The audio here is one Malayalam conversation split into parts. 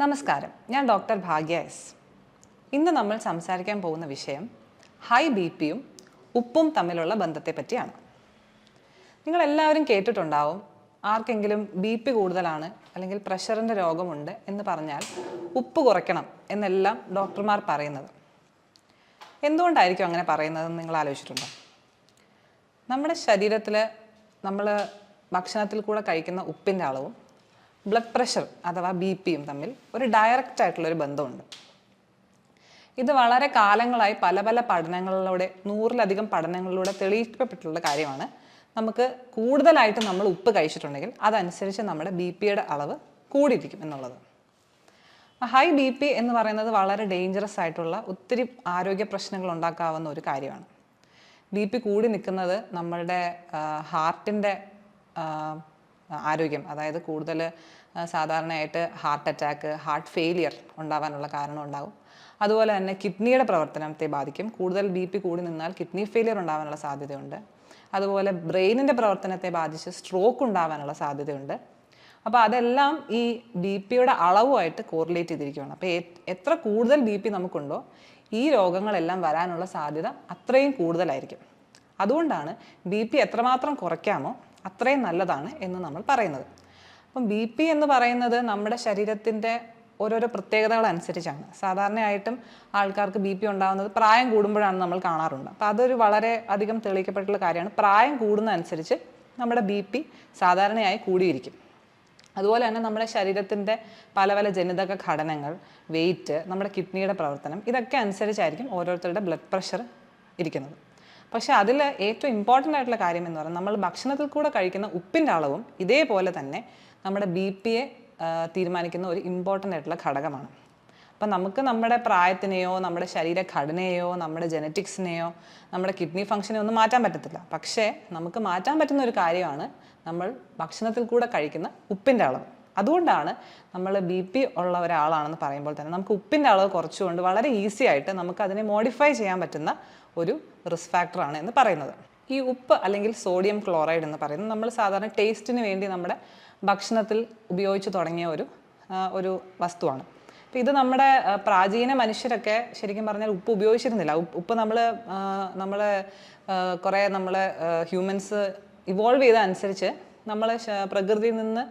നമസ്കാരം. ഞാൻ ഡോക്ടർ ഭാഗ്യ എസ്. ഇന്ന് നമ്മൾ സംസാരിക്കാൻ പോകുന്ന വിഷയം ഹൈ ബി പിയും ഉപ്പും തമ്മിലുള്ള ബന്ധത്തെ പറ്റിയാണ്. നിങ്ങൾ എല്ലാവരും കേട്ടിട്ടുണ്ടാവും ആർക്കെങ്കിലും ബി പി കൂടുതലാണ് അല്ലെങ്കിൽ പ്രഷറിന്റെ രോഗമുണ്ട് എന്ന് പറഞ്ഞാൽ ഉപ്പ് കുറയ്ക്കണം എന്നെല്ലാം ഡോക്ടർമാർ പറയുന്നത്. എന്തുകൊണ്ടായിരിക്കും അങ്ങനെ പറയുന്നതെന്ന് നിങ്ങൾ ആലോചിച്ചിട്ടുണ്ടോ? നമ്മുടെ ശരീരത്തിൽ നമ്മൾ ഭക്ഷണത്തിൽ കൂടെ കഴിക്കുന്ന ഉപ്പിന്റെ അളവും ബ്ലഡ് പ്രഷർ അഥവാ ബി പിയും തമ്മിൽ ഒരു ഡയറക്റ്റ് ആയിട്ടുള്ളൊരു ബന്ധമുണ്ട്. ഇത് വളരെ കാലങ്ങളായി പല പല പഠനങ്ങളിലൂടെ നൂറിലധികം പഠനങ്ങളിലൂടെ തെളിയിക്കപ്പെട്ടിട്ടുള്ള കാര്യമാണ്. നമുക്ക് കൂടുതലായിട്ട് നമ്മൾ ഉപ്പ് കഴിച്ചിട്ടുണ്ടെങ്കിൽ അതനുസരിച്ച് നമ്മുടെ ബി പിയുടെ അളവ് കൂടിയിരിക്കും എന്നുള്ളത്. ഹൈ ബി പി എന്ന് പറയുന്നത് വളരെ ഡേഞ്ചറസ് ആയിട്ടുള്ള ഒത്തിരി ആരോഗ്യ പ്രശ്നങ്ങൾ ഉണ്ടാക്കാവുന്ന ഒരു കാര്യമാണ്. ബി പി കൂടി നിൽക്കുന്നത് നമ്മളുടെ ഹാർട്ടിന്റെ ആരോഗ്യം. അതായത് കൂടുതൽ സാധാരണയായിട്ട് ഹാർട്ട് അറ്റാക്ക് ഹാർട്ട് ഫെയിലിയർ ഉണ്ടാവാനുള്ള കാരണം ഉണ്ടാകും അതുപോലെ തന്നെ കിഡ്നിയുടെ പ്രവർത്തനത്തെ ബാധിക്കും. കൂടുതൽ ബി പി കൂടി നിന്നാൽ കിഡ്നി ഫെയിലിയർ ഉണ്ടാവാനുള്ള സാധ്യതയുണ്ട്. അതുപോലെ ബ്രെയിനിന്റെ പ്രവർത്തനത്തെ ബാധിച്ച് സ്ട്രോക്ക് ഉണ്ടാവാനുള്ള സാധ്യതയുണ്ട്. അപ്പോൾ അതെല്ലാം ഈ ബി പിയുടെ അളവുമായിട്ട് കോറിലേറ്റ് ചെയ്തിരിക്കുകയാണ്. അപ്പോൾ എത്ര കൂടുതൽ ബി പി നമുക്കുണ്ടോ ഈ രോഗങ്ങളെല്ലാം വരാനുള്ള സാധ്യത അത്രയും കൂടുതലായിരിക്കും. അതുകൊണ്ടാണ് ബി പി എത്രമാത്രം കുറയ്ക്കാമോ അത്രയും നല്ലതാണ് എന്ന് നമ്മൾ പറയുന്നത്. അപ്പം ബി പി എന്ന് പറയുന്നത് നമ്മുടെ ശരീരത്തിന്റെ ഓരോരോ പ്രത്യേകതകൾ അനുസരിച്ചാണ് സാധാരണയായിട്ടും ആൾക്കാർക്ക് ബി പി ഉണ്ടാകുന്നത് പ്രായം കൂടുമ്പോഴാണ് നമ്മൾ കാണാറുണ്ട്. അപ്പോൾ അതൊരു വളരെ അധികം തെളിയിക്കപ്പെട്ടുള്ള കാര്യമാണ്. പ്രായം കൂടുന്നതനുസരിച്ച് നമ്മുടെ ബി പി സാധാരണയായി കൂടിയിരിക്കും. അതുപോലെ തന്നെ നമ്മുടെ ശരീരത്തിന്റെ പല പല ജനിതക ഘടനകൾ വെയിറ്റ് നമ്മുടെ കിഡ്നിയുടെ പ്രവർത്തനം ഇതൊക്കെ അനുസരിച്ചായിരിക്കും ഓരോരുത്തരുടെ ബ്ലഡ് പ്രഷർ ഇരിക്കുന്നത്. പക്ഷേ അതിൽ ഏറ്റവും ഇമ്പോർട്ടന്റ് ആയിട്ടുള്ള കാര്യം എന്ന് പറഞ്ഞാൽ നമ്മൾ ഭക്ഷണത്തിൽ കൂടെ കഴിക്കുന്ന ഉപ്പിന്റെ അളവും ഇതേപോലെ തന്നെ നമ്മുടെ ബി പിയെ തീരുമാനിക്കുന്ന ഒരു ഇമ്പോർട്ടന്റ് ആയിട്ടുള്ള ഘടകമാണ്. അപ്പം നമുക്ക് നമ്മുടെ പ്രായത്തിനെയോ നമ്മുടെ ശരീരഘടനയെയോ നമ്മുടെ ജനറ്റിക്സിനെയോ നമ്മുടെ കിഡ്നി ഫംഗ്ഷനെയോ ഒന്നും മാറ്റാൻ പറ്റത്തില്ല. പക്ഷേ നമുക്ക് മാറ്റാൻ പറ്റുന്ന ഒരു കാര്യമാണ് നമ്മൾ ഭക്ഷണത്തിൽ കൂടെ കഴിക്കുന്ന ഉപ്പിന്റെ അളവ്. അതുകൊണ്ടാണ് നമ്മൾ ബി പി ഉള്ള ഒരാളാണെന്ന് പറയുമ്പോൾ തന്നെ നമുക്ക് ഉപ്പിന്റെ അളവ് കുറച്ചുകൊണ്ട് വളരെ ഈസി ആയിട്ട് നമുക്ക് അതിനെ മോഡിഫൈ ചെയ്യാൻ പറ്റുന്ന ഒരു റിസ്ക് ഫാക്ടറാണ് എന്ന് പറയുന്നത്. ഈ ഉപ്പ് അല്ലെങ്കിൽ സോഡിയം ക്ലോറൈഡ് എന്ന് പറയുന്നത് നമ്മൾ സാധാരണ ടേസ്റ്റിന് വേണ്ടി നമ്മുടെ ഭക്ഷണത്തിൽ ഉപയോഗിച്ച് തുടങ്ങിയ ഒരു ഒരു വസ്തുവാണ്. അപ്പോൾ ഇത് നമ്മുടെ പ്രാചീന മനുഷ്യരൊക്കെ ശരിക്കും പറഞ്ഞാൽ ഉപ്പ് ഉപയോഗിച്ചിരുന്നില്ല. ഉപ്പ് നമ്മൾ നമ്മൾ കുറേ നമ്മൾ ഹ്യൂമൻസ് ഇവോൾവ് ചെയ്ത അനുസരിച്ച് നമ്മൾ പ്രകൃതിയിൽ നിന്ന്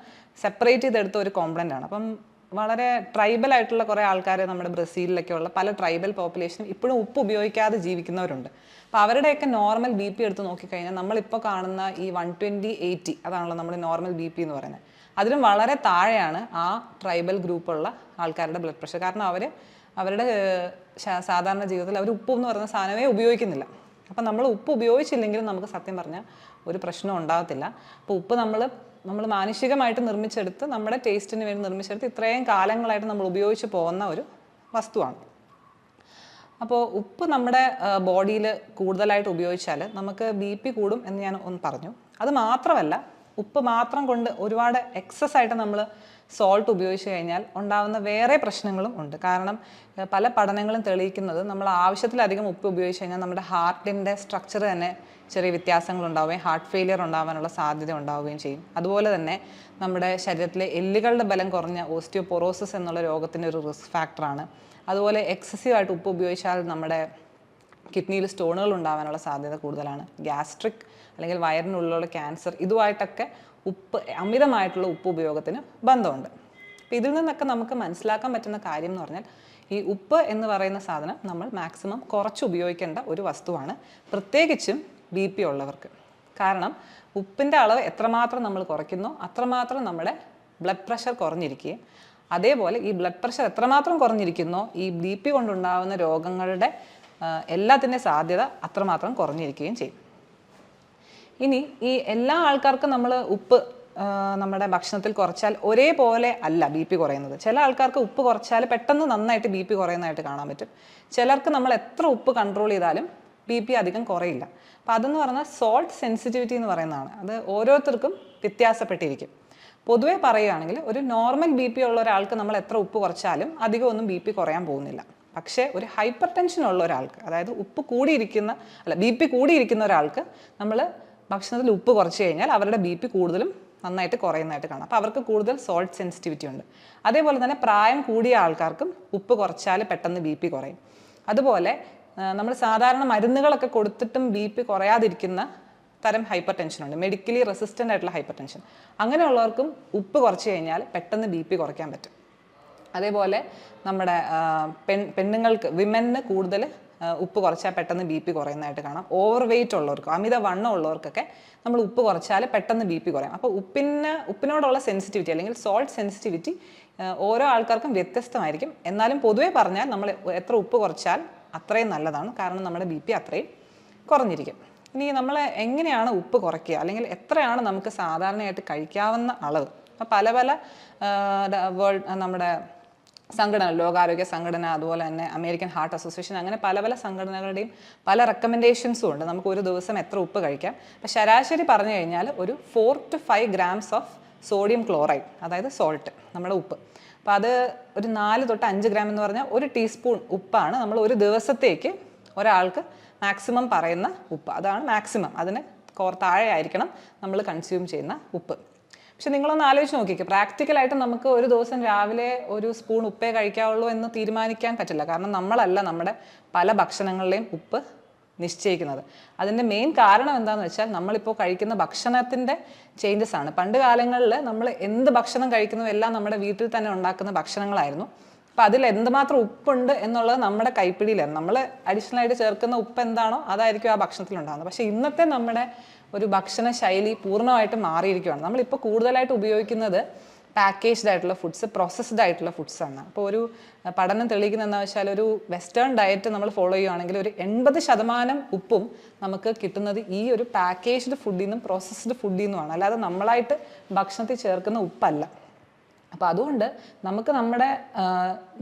സെപ്പറേറ്റ് ചെയ്തെടുത്ത ഒരു കോമ്പണന്റ് ആണ്. അപ്പം വളരെ ട്രൈബൽ ആയിട്ടുള്ള കുറേ ആൾക്കാർ നമ്മുടെ ബ്രസീലിലൊക്കെ ഉള്ള പല ട്രൈബൽ പോപ്പുലേഷനും ഇപ്പോഴും ഉപ്പ് ഉപയോഗിക്കാതെ ജീവിക്കുന്നവരുണ്ട്. അപ്പോൾ അവരുടെയൊക്കെ നോർമൽ ബി പി എടുത്ത് നോക്കിക്കഴിഞ്ഞാൽ നമ്മളിപ്പോൾ കാണുന്ന ഈ വൺ ട്വന്റി എയ്റ്റി അതാണല്ലോ നമ്മുടെ നോർമൽ ബി പി എന്ന് പറയുന്നത്. അതിലും വളരെ താഴെയാണ് ആ ട്രൈബൽ ഗ്രൂപ്പുള്ള ആൾക്കാരുടെ ബ്ലഡ് പ്രഷർ കാരണം അവർ അവരുടെ സാധാരണ ജീവിതത്തിൽ അവർ ഉപ്പ് എന്ന് പറയുന്ന സാധനമേ ഉപയോഗിക്കുന്നില്ല. അപ്പം നമ്മൾ ഉപ്പ് ഉപയോഗിച്ചില്ലെങ്കിലും നമുക്ക് സത്യം പറഞ്ഞാൽ ഒരു പ്രശ്നം ഉണ്ടാകത്തില്ല. അപ്പോൾ ഉപ്പ് നമ്മൾ നമ്മൾ മാനുഷികമായിട്ട് നിർമ്മിച്ചെടുത്ത് നമ്മുടെ ടേസ്റ്റിന് വേണ്ടി നിർമ്മിച്ചെടുത്ത് ഇത്രയും കാലങ്ങളായിട്ട് നമ്മൾ ഉപയോഗിച്ച് പോകുന്ന ഒരു വസ്തുവാണ്. അപ്പോൾ ഉപ്പ് നമ്മുടെ ബോഡിയിൽ കൂടുതലായിട്ട് ഉപയോഗിച്ചാൽ നമുക്ക് ബി പി കൂടും എന്ന് ഞാൻ ഒന്ന് പറഞ്ഞു. അത് മാത്രമല്ല ഉപ്പ് മാത്രം കൊണ്ട് ഒരുപാട് എക്സസ് ആയിട്ട് നമ്മൾ സോൾട്ട് ഉപയോഗിച്ച് കഴിഞ്ഞാൽ ഉണ്ടാകുന്ന വേറെ പ്രശ്നങ്ങളും ഉണ്ട്. കാരണം പല പഠനങ്ങളും തെളിയിക്കുന്നത് നമ്മൾ ആവശ്യത്തിലധികം ഉപ്പ് ഉപയോഗിച്ച് കഴിഞ്ഞാൽ നമ്മുടെ ഹാർട്ടിന്റെ സ്ട്രക്ചർ തന്നെ ചെറിയ വ്യത്യാസങ്ങൾ ഉണ്ടാവുകയും ഹാർട്ട് ഫെയിലിയർ ഉണ്ടാവാനുള്ള സാധ്യത ഉണ്ടാവുകയും ചെയ്യും. അതുപോലെ തന്നെ നമ്മുടെ ശരീരത്തിലെ എല്ലുകളുടെ ബലം കുറഞ്ഞ ഓസ്റ്റിയോപൊറോസിസ് എന്നുള്ള രോഗത്തിന്റെ ഒരു റിസ്ക് ഫാക്ടറാണ് അതുപോലെ എക്സസീവ് ആയിട്ട് ഉപ്പ് ഉപയോഗിച്ചാൽ നമ്മുടെ കിഡ്നിയിൽ സ്റ്റോണുകൾ ഉണ്ടാവാനുള്ള സാധ്യത കൂടുതലാണ്. ഗ്യാസ്ട്രിക് അല്ലെങ്കിൽ വയറിനുള്ളിലുള്ള ക്യാൻസർ ഇതുമായിട്ടൊക്കെ ഉപ്പ് അമിതമായിട്ടുള്ള ഉപ്പ് ഉപയോഗത്തിന് ബന്ധമുണ്ട്. അപ്പോൾ ഇതിൽ നിന്നൊക്കെ നമുക്ക് മനസ്സിലാക്കാൻ പറ്റുന്ന കാര്യം എന്ന് പറഞ്ഞാൽ ഈ ഉപ്പ് എന്ന് പറയുന്ന സാധനം നമ്മൾ മാക്സിമം കുറച്ച് ഉപയോഗിക്കേണ്ട ഒരു വസ്തുവാണ്. പ്രത്യേകിച്ചും ബി പി ഉള്ളവർക്ക്. കാരണം ഉപ്പിന്റെ അളവ് എത്രമാത്രം നമ്മൾ കുറയ്ക്കുന്നോ അത്രമാത്രം നമ്മുടെ ബ്ലഡ് പ്രഷർ കുറഞ്ഞിരിക്കുകയും അതേപോലെ ഈ ബ്ലഡ് പ്രഷർ എത്രമാത്രം കുറഞ്ഞിരിക്കുന്നോ ഈ ബി പി കൊണ്ടുണ്ടാകുന്ന രോഗങ്ങളുടെ എല്ലാത്തിന്റെ സാധ്യത അത്രമാത്രം കുറഞ്ഞിരിക്കുകയും ചെയ്യും. ഇനി ഈ എല്ലാ ആൾക്കാർക്കും നമ്മൾ ഉപ്പ് നമ്മുടെ ഭക്ഷണത്തിൽ കുറച്ചാൽ ഒരേപോലെ അല്ല ബി പി കുറയുന്നത്. ചില ആൾക്കാർക്ക് ഉപ്പ് കുറച്ചാൽ പെട്ടെന്ന് നന്നായിട്ട് ബി പി കുറയുന്നതായിട്ട് കാണാൻ പറ്റും. ചിലർക്ക് നമ്മൾ എത്ര ഉപ്പ് കൺട്രോൾ ചെയ്താലും ബി പി അധികം കുറയില്ല. അപ്പം അതെന്ന് പറഞ്ഞാൽ സോൾട്ട് സെൻസിറ്റിവിറ്റി എന്ന് പറയുന്നതാണ്. അത് ഓരോരുത്തർക്കും വ്യത്യാസപ്പെട്ടിരിക്കും. പൊതുവേ പറയുകയാണെങ്കിൽ ഒരു നോർമൽ ബി പി ഉള്ള ഒരാൾക്ക് നമ്മൾ എത്ര ഉപ്പ് കുറച്ചാലും അധികം ഒന്നും ബി പി കുറയാൻ പോകുന്നില്ല. പക്ഷേ ഒരു ഹൈപ്പർ ടെൻഷൻ ഉള്ള ഒരാൾക്ക് അതായത് ഉപ്പ് കൂടിയിരിക്കുന്ന അല്ല ബി പി കൂടിയിരിക്കുന്ന ഒരാൾക്ക് നമ്മൾ ഭക്ഷണത്തിൽ ഉപ്പ് കുറച്ച് കഴിഞ്ഞാൽ അവരുടെ ബി പി കൂടുതലും നന്നായിട്ട് കുറയുന്നതായിട്ട് കാണാം. അപ്പോൾ അവർക്ക് കൂടുതൽ സോൾട്ട് സെൻസിറ്റിവിറ്റി ഉണ്ട്. അതേപോലെ തന്നെ പ്രായം കൂടിയ ആൾക്കാർക്കും ഉപ്പ് കുറച്ചാൽ പെട്ടെന്ന് ബി പി കുറയും. അതുപോലെ നമ്മൾ സാധാരണ മരുന്നുകളൊക്കെ കൊടുത്തിട്ടും ബി പി കുറയാതിരിക്കുന്ന തരം ഹൈപ്പർ ടെൻഷൻ ഉണ്ട്. മെഡിക്കലി റെസിസ്റ്റന്റ് ആയിട്ടുള്ള ഹൈപ്പർ ടെൻഷൻ അങ്ങനെയുള്ളവർക്കും ഉപ്പ് കുറച്ച് കഴിഞ്ഞാൽ പെട്ടെന്ന് ബി പി കുറയ്ക്കാൻ പറ്റും. അതേപോലെ നമ്മുടെ പെൺ പെണ്ണുങ്ങൾക്ക് വിമന് കൂടുതൽ ഉപ്പ് കുറച്ചാൽ പെട്ടെന്ന് ബി പി കുറയുന്നതായിട്ട് കാണാം. ഓവർ വെയിറ്റ് ഉള്ളവർക്കും അമിത വണ്ണം ഉള്ളവർക്കൊക്കെ നമ്മൾ ഉപ്പ് കുറച്ചാൽ പെട്ടെന്ന് ബി പി കുറയും. അപ്പോൾ ഉപ്പിന് ഉപ്പിനോടുള്ള സെൻസിറ്റിവിറ്റി അല്ലെങ്കിൽ സോൾട്ട് സെൻസിറ്റിവിറ്റി ഓരോ ആൾക്കാർക്കും വ്യത്യസ്തമായിരിക്കും. എന്നാലും പൊതുവേ പറഞ്ഞാൽ നമ്മൾ എത്ര ഉപ്പ് കുറച്ചാൽ അത്രയും നല്ലതാണ്. കാരണം നമ്മുടെ ബി പി അത്രയും കുറഞ്ഞിരിക്കും. ഇനി നമ്മൾ എങ്ങനെയാണ് ഉപ്പ് കുറയ്ക്കുക? അല്ലെങ്കിൽ എത്രയാണ് നമുക്ക് സാധാരണയായിട്ട് കഴിക്കാവുന്ന അളവ്? പല പല വേൾഡ് നമ്മുടെ സംഘടന ലോകാരോഗ്യ സംഘടന അതുപോലെ തന്നെ അമേരിക്കൻ ഹാർട്ട് അസോസിയേഷൻ അങ്ങനെ പല പല സംഘടനകളുടെയും പല റെക്കമെൻഡേഷൻസും ഉണ്ട്. നമുക്ക് ഒരു ദിവസം എത്ര ഉപ്പ് കഴിക്കാം? അപ്പം ശരാശരി പറഞ്ഞു കഴിഞ്ഞാൽ ഒരു four to five grams of sodium chloride അതായത് സോൾട്ട് നമ്മുടെ ഉപ്പ്. അപ്പോൾ അത് ഒരു നാല് തൊട്ട് അഞ്ച് ഗ്രാം എന്ന് പറഞ്ഞാൽ ഒരു ടീസ്പൂൺ ഉപ്പാണ്. നമ്മൾ ഒരു ദിവസത്തേക്ക് ഒരാൾക്ക് മാക്സിമം പറയുന്ന ഉപ്പ്. അതാണ് മാക്സിമം അതിന് കോർ താഴെ ആയിരിക്കണം നമ്മൾ കൺസ്യൂം ചെയ്യുന്ന ഉപ്പ്. പക്ഷെ നിങ്ങളൊന്ന് ആലോചിച്ച് നോക്കിക്കേ. പ്രാക്ടിക്കലായിട്ട് നമുക്ക് ഒരു ദിവസം രാവിലെ ഒരു സ്പൂൺ ഉപ്പേ കഴിക്കാവുള്ളൂ എന്ന് തീരുമാനിക്കാൻ പറ്റില്ല. കാരണം നമ്മളല്ല നമ്മുടെ പല ഭക്ഷണങ്ങളിലെയും ഉപ്പ് നിശ്ചയിക്കുന്നത്. അതിന്റെ മെയിൻ കാരണം എന്താണെന്ന് വെച്ചാൽ നമ്മളിപ്പോൾ കഴിക്കുന്ന ഭക്ഷണത്തിന്റെ ചേഞ്ചസ് ആണ്. പണ്ട് കാലങ്ങളിൽ നമ്മൾ എന്ത് ഭക്ഷണം കഴിക്കുന്നു എല്ലാം നമ്മുടെ വീട്ടിൽ തന്നെ ഉണ്ടാക്കുന്ന ഭക്ഷണങ്ങളായിരുന്നു. അപ്പോൾ അതിൽ എന്തുമാത്രം ഉപ്പുണ്ട് എന്നുള്ളത് നമ്മുടെ കൈപ്പിടിയിലാണ്. നമ്മൾ അഡീഷണൽ ആയിട്ട് ചേർക്കുന്ന ഉപ്പ് എന്താണോ അതായിരിക്കും ആ ഭക്ഷണത്തിൽ ഉണ്ടാകുന്നത്. പക്ഷേ ഇന്നത്തെ നമ്മുടെ ഒരു ഭക്ഷണ ശൈലി പൂർണമായിട്ടും മാറിയിരിക്കുകയാണ്. നമ്മളിപ്പോൾ കൂടുതലായിട്ട് ഉപയോഗിക്കുന്നത് പാക്കേജ്ഡ് ആയിട്ടുള്ള ഫുഡ്സ് പ്രോസസ്ഡ് ആയിട്ടുള്ള ഫുഡ്സ് ആണ്. അപ്പോൾ ഒരു പഠനം തെളിയിക്കുന്ന വെച്ചാൽ ഒരു വെസ്റ്റേൺ ഡയറ്റ് നമ്മൾ ഫോളോ ചെയ്യുകയാണെങ്കിൽ ഒരു എൺപത് ശതമാനം ഉപ്പും നമുക്ക് കിട്ടുന്നത് ഈ ഒരു പാക്കേജ്ഡ് ഫുഡിൽ നിന്നും പ്രോസസ്ഡ് ഫുഡിൽ നിന്നുമാണ് അല്ലാതെ നമ്മളായിട്ട് ഭക്ഷണത്തിൽ ചേർക്കുന്ന ഉപ്പല്ല. അപ്പോൾ അതുകൊണ്ട് നമുക്ക് നമ്മുടെ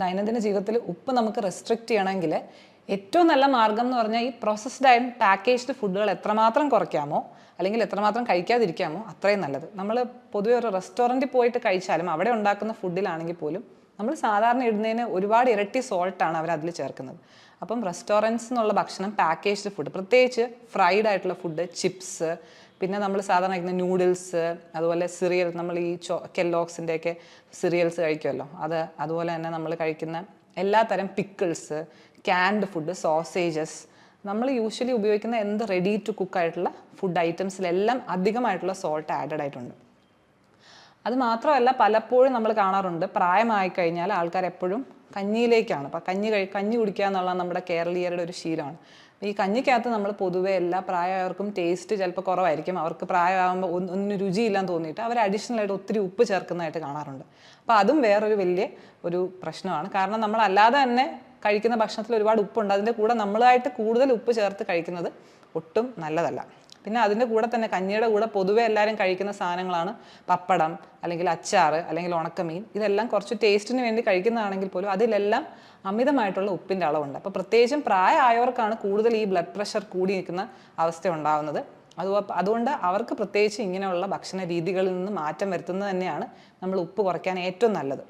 ദൈനംദിന ജീവിതത്തിൽ ഉപ്പ് നമുക്ക് റെസ്ട്രിക്റ്റ് ചെയ്യണമെങ്കിൽ ഏറ്റവും നല്ല മാർഗം എന്ന് പറഞ്ഞാൽ ഈ പ്രോസസ്ഡ് ആൻഡ് പാക്കേജ്ഡ് ഫുഡുകൾ എത്രമാത്രം കുറയ്ക്കാമോ അല്ലെങ്കിൽ എത്രമാത്രം കഴിക്കാതിരിക്കാമോ അത്രയും നല്ലത്. നമ്മൾ പൊതുവെ ഒരു റെസ്റ്റോറന്റിൽ പോയിട്ട് കഴിച്ചാലും അവിടെ ഉണ്ടാക്കുന്ന ഫുഡിലാണെങ്കിൽ പോലും നമ്മൾ സാധാരണ ഇടുന്നതിന് ഒരുപാട് ഇരട്ടി സോൾട്ടാണ് അവർ അതിൽ ചേർക്കുന്നത്. അപ്പം റെസ്റ്റോറന്റ്സ് എന്നുള്ള ഭക്ഷണം പാക്കേജ്ഡ് ഫുഡ് പ്രത്യേകിച്ച് ഫ്രൈഡ് ആയിട്ടുള്ള ഫുഡ് ചിപ്സ് പിന്നെ നമ്മൾ സാധാരണ കഴിക്കുന്ന നൂഡിൽസ് അതുപോലെ സിറിയൽ നമ്മൾ ഈ ചോ കെല്ലോക്സിന്റെ ഒക്കെ സിറിയൽസ് കഴിക്കുമല്ലോ. അത് അതുപോലെ തന്നെ നമ്മൾ കഴിക്കുന്ന എല്ലാ തരം പിക്കിൾസ് ക്യാൻഡ് ഫുഡ് സോസേജസ് നമ്മൾ യൂഷ്വലി ഉപയോഗിക്കുന്ന എന്ത് റെഡി ടു കുക്ക് ആയിട്ടുള്ള ഫുഡ് ഐറ്റംസിലെല്ലാം അധികമായിട്ടുള്ള സോൾട്ട് ആഡഡ് ആയിട്ടുണ്ട്. അത് മാത്രമല്ല പലപ്പോഴും നമ്മൾ കാണാറുണ്ട് പ്രായമായി കഴിഞ്ഞാൽ ആൾക്കാർ എപ്പോഴും കഞ്ഞിയിലേക്കാണ്. അപ്പം കഞ്ഞി കഴി കഞ്ഞി കുടിക്കുക എന്നുള്ളത് നമ്മുടെ കേരളീയരുടെ ഒരു ശീലമാണ്. ഈ കഞ്ഞിക്കകത്ത് നമ്മൾ പൊതുവേ എല്ലാ പ്രായമായവർക്കും ടേസ്റ്റ് ചിലപ്പോൾ കുറവായിരിക്കും. അവർക്ക് പ്രായമാകുമ്പോൾ ഒന്ന് ഒന്നിനും രുചിയില്ലാന്ന് തോന്നിയിട്ട് അവർ അഡീഷണൽ ആയിട്ട് ഒത്തിരി ഉപ്പ് ചേർക്കുന്നതായിട്ട് കാണാറുണ്ട്. അപ്പോൾ അതും വേറൊരു വലിയ ഒരു പ്രശ്നമാണ്. കാരണം നമ്മൾ അല്ലാതെ തന്നെ കഴിക്കുന്ന ഭക്ഷണത്തിൽ ഒരുപാട് ഉപ്പുണ്ട്. അതിന്റെ കൂടെ നമ്മളായിട്ട് കൂടുതൽ ഉപ്പ് ചേർത്ത് കഴിക്കുന്നത് ഒട്ടും നല്ലതല്ല. പിന്നെ അതിന്റെ കൂടെ തന്നെ കഞ്ഞിയുടെ കൂടെ പൊതുവെ എല്ലാവരും കഴിക്കുന്ന സാധനങ്ങളാണ് പപ്പടം അല്ലെങ്കിൽ അച്ചാർ അല്ലെങ്കിൽ ഉണക്കമീൻ. ഇതെല്ലാം കുറച്ച് ടേസ്റ്റിന് വേണ്ടി കഴിക്കുന്നതാണെങ്കിൽ പോലും അതിലെല്ലാം അമിതമായിട്ടുള്ള ഉപ്പിന്റെ അളവുണ്ട്. അപ്പോൾ പ്രത്യേകിച്ചും പ്രായമായവർക്കാണ് കൂടുതൽ ഈ ബ്ലഡ് പ്രഷർ കൂടി നിൽക്കുന്ന അവസ്ഥ ഉണ്ടാകുന്നത് അത് അതുകൊണ്ട് അവർക്ക് പ്രത്യേകിച്ച് ഇങ്ങനെയുള്ള ഭക്ഷണ രീതികളിൽ നിന്ന് മാറ്റം വരുത്തുന്നത് തന്നെയാണ് നമ്മൾ ഉപ്പ് കുറയ്ക്കാൻ ഏറ്റവും നല്ലത്.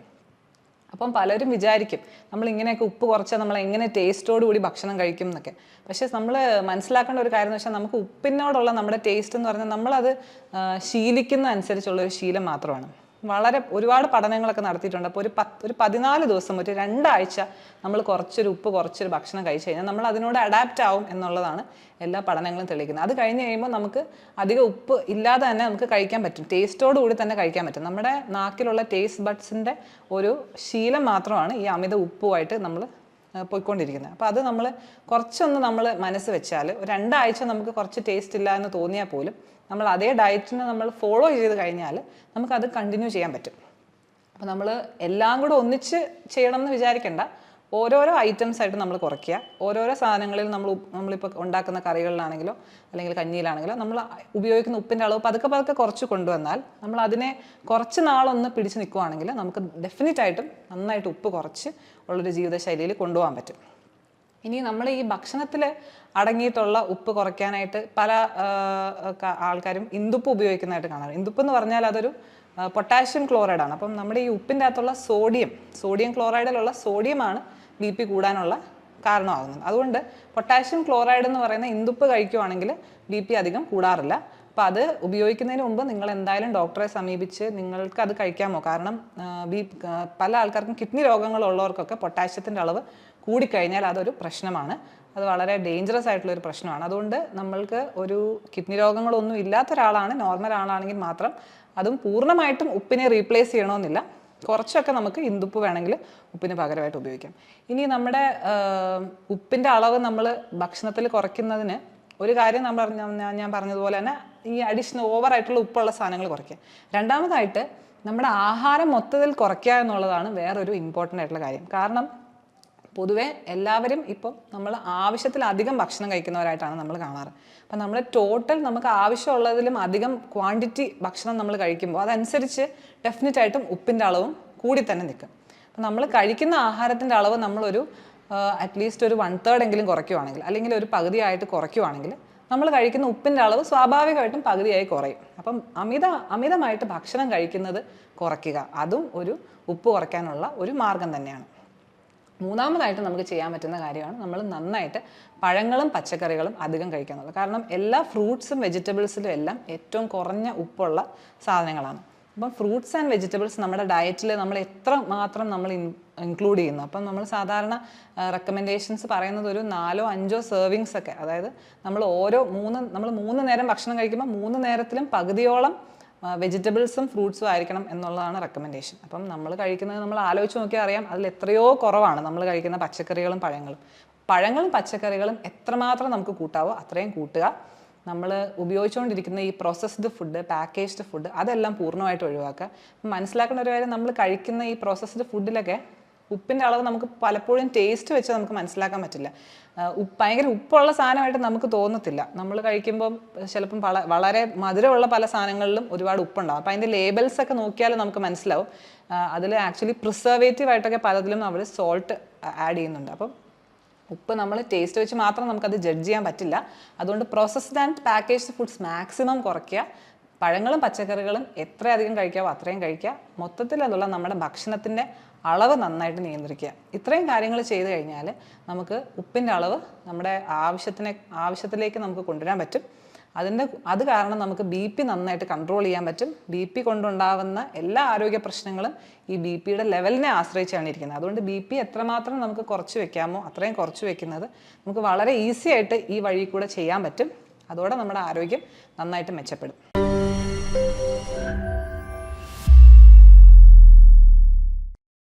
അപ്പം പലരും വിചാരിക്കും നമ്മൾ ഇങ്ങനെയൊക്കെ ഉപ്പ് കുറച്ചാൽ നമ്മൾ എങ്ങനെ ടേസ്റ്റോട് കൂടി ഭക്ഷണം കഴിക്കും എന്നൊക്കെ. പക്ഷേ നമ്മൾ മനസ്സിലാക്കേണ്ട ഒരു കാര്യം എന്ന് വെച്ചാൽ നമുക്ക് ഉപ്പിനോടുള്ള നമ്മുടെ ടേസ്റ്റ് എന്ന് പറഞ്ഞാൽ നമ്മളത് ശീലിക്കുന്ന അനുസരിച്ചുള്ള ഒരു ശീലം മാത്രമാണ്. വളരെ ഒരുപാട് പഠനങ്ങളൊക്കെ നടത്തിയിട്ടുണ്ട്. അപ്പോൾ ഒരു പത്ത് ഒരു പതിനാല് ദിവസം ഒരു രണ്ടാഴ്ച നമ്മൾ കുറച്ചൊരു ഉപ്പ് കുറച്ചൊരു ഭക്ഷണം കഴിച്ചു കഴിഞ്ഞാൽ നമ്മൾ അതിനോട് അഡാപ്റ്റ് ആവും എന്നുള്ളതാണ് എല്ലാ പഠനങ്ങളും തെളിയിക്കുന്നത്. അത് കഴിഞ്ഞ് കഴിയുമ്പോൾ നമുക്ക് അധികം ഉപ്പ് ഇല്ലാതെ തന്നെ നമുക്ക് കഴിക്കാൻ പറ്റും. ടേസ്റ്റോട് കൂടി തന്നെ കഴിക്കാൻ പറ്റും. നമ്മുടെ നാക്കിലുള്ള ടേസ്റ്റ് ബഡ്സിന്റെ ഒരു ശീലം മാത്രമാണ് ഈ അമിത ഉപ്പുമായിട്ട് നമ്മൾ പോയിക്കൊണ്ടിരിക്കുന്നത്. അപ്പോൾ അത് നമ്മൾ കുറച്ചൊന്ന് നമ്മൾ മനസ്സ് വെച്ചാൽ രണ്ടാഴ്ച നമുക്ക് കുറച്ച് ടേസ്റ്റ് ഇല്ല എന്ന് തോന്നിയാൽ പോലും നമ്മൾ അതേ ഡയറ്റിനെ നമ്മൾ ഫോളോ ചെയ്ത് കഴിഞ്ഞാൽ നമുക്കത് കണ്ടിന്യൂ ചെയ്യാൻ പറ്റും. അപ്പോൾ നമ്മൾ എല്ലാം കൂടെ ഒന്നിച്ച് ചെയ്യണം എന്ന് വിചാരിക്കേണ്ട. ഓരോരോ ഐറ്റംസ് ആയിട്ട് നമ്മൾ കുറയ്ക്കുക. ഓരോരോ സാധനങ്ങളിൽ നമ്മൾ നമ്മളിപ്പോൾ ഉണ്ടാക്കുന്ന കറികളിലാണെങ്കിലോ അല്ലെങ്കിൽ കഞ്ഞിയിലാണെങ്കിലോ നമ്മൾ ഉപയോഗിക്കുന്ന ഉപ്പിന്റെ അളവ് പതുക്കെ പതുക്കെ കുറച്ച് കൊണ്ടുവന്നാൽ നമ്മൾ അതിനെ കുറച്ച് നാളൊന്ന് പിടിച്ച് നിൽക്കുവാണെങ്കിൽ നമുക്ക് ഡെഫിനറ്റ് ആയിട്ടും നന്നായിട്ട് ഉപ്പ് കുറച്ച് ഉള്ളൊരു ജീവിതശൈലിയിൽ കൊണ്ടുപോകാൻ പറ്റും. ഇനി നമ്മൾ ഈ ഭക്ഷണത്തിൽ അടങ്ങിയിട്ടുള്ള ഉപ്പ് കുറയ്ക്കാനായിട്ട് പല ആൾക്കാരും ഇന്ദുപ്പ് ഉപയോഗിക്കുന്നതായിട്ട് കാണാറ് ഇന്ദുപ്പ് എന്ന് പറഞ്ഞാൽ അതൊരു പൊട്ടാഷ്യം ക്ലോറൈഡാണ്. അപ്പം നമ്മുടെ ഈ ഉപ്പിന്റെ അകത്തുള്ള സോഡിയം സോഡിയം ക്ലോറൈഡിലുള്ള സോഡിയമാണ് ബി പി കൂടാനുള്ള കാരണമാകുന്നത്. അതുകൊണ്ട് പൊട്ടാഷ്യം ക്ലോറൈഡ് എന്ന് പറയുന്ന ഇന്ദുപ്പ് കഴിക്കുവാണെങ്കിൽ ബി പി അധികം കൂടാറില്ല. അപ്പോൾ അത് ഉപയോഗിക്കുന്നതിന് മുമ്പ് നിങ്ങൾ എന്തായാലും ഡോക്ടറെ സമീപിച്ച് നിങ്ങൾക്ക് അത് കഴിക്കാമോ? കാരണം ബി പല ആൾക്കാർക്കും കിഡ്നി രോഗങ്ങളുള്ളവർക്കൊക്കെ പൊട്ടാഷ്യത്തിന്റെ അളവ് കൂടിക്കഴിഞ്ഞാൽ അതൊരു പ്രശ്നമാണ്. അത് വളരെ ഡേഞ്ചറസ് ആയിട്ടുള്ള ഒരു പ്രശ്നമാണ്. അതുകൊണ്ട് നമ്മൾക്ക് ഒരു കിഡ്നി രോഗങ്ങളൊന്നും ഇല്ലാത്ത ഒരാളാണ് നോർമൽ ആളാണെങ്കിൽ മാത്രം അതും പൂർണമായിട്ടും ഉപ്പിനെ റീപ്ലേസ് ചെയ്യണമെന്നില്ല. കുറച്ചൊക്കെ നമുക്ക് ഇന്ദുപ്പ് വേണമെങ്കിൽ ഉപ്പിന് പകരമായിട്ട് ഉപയോഗിക്കാം. ഇനി നമ്മുടെ ഉപ്പിന്റെ അളവ് നമ്മൾ ഭക്ഷണത്തിൽ കുറയ്ക്കുന്നതിന് ഒരു കാര്യം നമ്മൾ ഞാൻ പറഞ്ഞതുപോലെ തന്നെ ഈ അഡീഷണൽ ഓവറായിട്ടുള്ള ഉപ്പുള്ള സാധനങ്ങൾ കുറയ്ക്കുക. രണ്ടാമതായിട്ട് നമ്മുടെ ആഹാരം മൊത്തത്തിൽ കുറയ്ക്കുക എന്നുള്ളതാണ് വേറൊരു ഇമ്പോർട്ടന്റ് ആയിട്ടുള്ള കാര്യം. കാരണം പൊതുവെ എല്ലാവരും ഇപ്പം നമ്മൾ ആവശ്യത്തിലധികം ഭക്ഷണം കഴിക്കുന്നവരായിട്ടാണ് നമ്മൾ കാണാറ്. അപ്പം നമ്മൾ ടോട്ടൽ നമുക്ക് ആവശ്യമുള്ളതിലും അധികം ക്വാണ്ടിറ്റി ഭക്ഷണം നമ്മൾ കഴിക്കുമ്പോൾ അതനുസരിച്ച് ഡെഫിനറ്റ് ആയിട്ടും ഉപ്പിന്റെ അളവും കൂടി തന്നെ നിൽക്കും. അപ്പം നമ്മൾ കഴിക്കുന്ന ആഹാരത്തിന്റെ അളവ് നമ്മളൊരു അറ്റ്ലീസ്റ്റ് ഒരു വൺ തേർഡ് എങ്കിലും കുറയ്ക്കുവാണെങ്കിൽ അല്ലെങ്കിൽ ഒരു പകുതിയായിട്ട് കുറയ്ക്കുവാണെങ്കിൽ നമ്മൾ കഴിക്കുന്ന ഉപ്പിന്റെ അളവ് സ്വാഭാവികമായിട്ടും പകുതിയായി കുറയും. അപ്പം അമിത അമിതമായിട്ട് ഭക്ഷണം കഴിക്കുന്നത് കുറയ്ക്കുക. അതും ഒരു ഉപ്പ് കുറയ്ക്കാനുള്ള ഒരു മാർഗം തന്നെയാണ്. മൂന്നാമതായിട്ട് നമുക്ക് ചെയ്യാൻ പറ്റുന്ന കാര്യമാണ് നമ്മൾ നന്നായിട്ട് പഴങ്ങളും പച്ചക്കറികളും അധികം കഴിക്കാനുള്ളത് കാരണം എല്ലാ ഫ്രൂട്ട്സും വെജിറ്റബിൾസിലും എല്ലാം ഏറ്റവും കുറഞ്ഞ ഉപ്പുള്ള സാധനങ്ങളാണ്. അപ്പം ഫ്രൂട്ട്സ് ആൻഡ് വെജിറ്റബിൾസ് നമ്മുടെ ഡയറ്റിൽ നമ്മൾ എത്ര മാത്രം നമ്മൾ ഇൻക്ലൂഡ് ചെയ്യുന്നു. അപ്പം നമ്മൾ സാധാരണ റെക്കമെൻഡേഷൻസ് പറയുന്നത് ഒരു നാലോ അഞ്ചോ സെർവിങ്സ് ഒക്കെ. അതായത് നമ്മൾ ഓരോ മൂന്ന് നമ്മൾ മൂന്ന് നേരം ഭക്ഷണം കഴിക്കുമ്പോൾ മൂന്ന് നേരത്തിലും പകുതിയോളം വെജിറ്റബിൾസും ഫ്രൂട്ട്സും ആയിരിക്കണം എന്നുള്ളതാണ് റെക്കമെൻഡേഷൻ അപ്പം നമ്മൾ കഴിക്കുന്നത് നമ്മൾ ആലോചിച്ച് നോക്കിയാൽ അറിയാം അതിൽ എത്രയോ കുറവാണ് നമ്മൾ കഴിക്കുന്ന പച്ചക്കറികളും പഴങ്ങളും. പഴങ്ങളും പച്ചക്കറികളും എത്രമാത്രം നമുക്ക് കൂട്ടാവോ അത്രയും കൂട്ടുക. നമ്മൾ ഉപയോഗിച്ചുകൊണ്ടിരിക്കുന്ന ഈ പ്രോസസ്ഡ് ഫുഡ് പാക്കേജ്ഡ് ഫുഡ് അതെല്ലാം പൂർണമായിട്ട് ഒഴിവാക്കുക. മനസ്സിലാക്കേണ്ട ഒരു കാര്യം നമ്മൾ കഴിക്കുന്ന ഈ പ്രോസസ്ഡ് ഫുഡിലൊക്കെ ഉപ്പിന്റെ അളവ് നമുക്ക് പലപ്പോഴും ടേസ്റ്റ് വെച്ച് നമുക്ക് മനസ്സിലാക്കാൻ പറ്റില്ല. ഭയങ്കര ഉപ്പുള്ള സാധനമായിട്ട് നമുക്ക് തോന്നത്തില്ല. നമ്മൾ കഴിക്കുമ്പോൾ ചിലപ്പം പല വളരെ മധുരമുള്ള പല സാധനങ്ങളിലും ഒരുപാട് ഉപ്പുണ്ടാവും. അപ്പം അതിന്റെ ലേബൽസ് ഒക്കെ നോക്കിയാൽ നമുക്ക് മനസ്സിലാവും. അതിൽ ആക്ച്വലി പ്രിസർവേറ്റീവ് ആയിട്ടൊക്കെ പലതിലും അവർ സോൾട്ട് ആഡ് ചെയ്യുന്നുണ്ട്. അപ്പം ഉപ്പ് നമ്മൾ ടേസ്റ്റ് വെച്ച് മാത്രം നമുക്കത് ജഡ്ജ് ചെയ്യാൻ പറ്റില്ല. അതുകൊണ്ട് processed and packaged foods maximum കുറയ്ക്കുക. പഴങ്ങളും പച്ചക്കറികളും എത്രയധികം കഴിക്കാവോ അത്രയും കഴിക്കുക. മൊത്തത്തിൽ അതുള്ള നമ്മുടെ ഭക്ഷണത്തിന്റെ അളവ് നന്നായിട്ട് നിയന്ത്രിക്കുക. ഇത്രയും കാര്യങ്ങൾ ചെയ്ത് കഴിഞ്ഞാൽ നമുക്ക് ഉപ്പിന്റെ അളവ് നമ്മുടെ ആവശ്യത്തിന് ആവശ്യത്തിലേക്ക് നമുക്ക് കൊണ്ടുവരാൻ പറ്റും. അതിന്റെ അത് കാരണം നമുക്ക് ബി പി നന്നായിട്ട് കൺട്രോൾ ചെയ്യാൻ പറ്റും. ബി പി കൊണ്ടുണ്ടാവുന്ന എല്ലാ ആരോഗ്യ പ്രശ്നങ്ങളും ഈ ബി പിയുടെ ലെവലിനെ ആശ്രയിച്ചാണ് ഇരിക്കുന്നത്. അതുകൊണ്ട് ബി പി എത്രമാത്രം നമുക്ക് കുറച്ച് വെക്കാമോ അത്രയും കുറച്ച് വെക്കുന്നത് നമുക്ക് വളരെ ഈസി ആയിട്ട് ഈ വഴി കൂടെ ചെയ്യാൻ പറ്റും. അതോടെ നമ്മുടെ ആരോഗ്യം നന്നായിട്ട് മെച്ചപ്പെടും.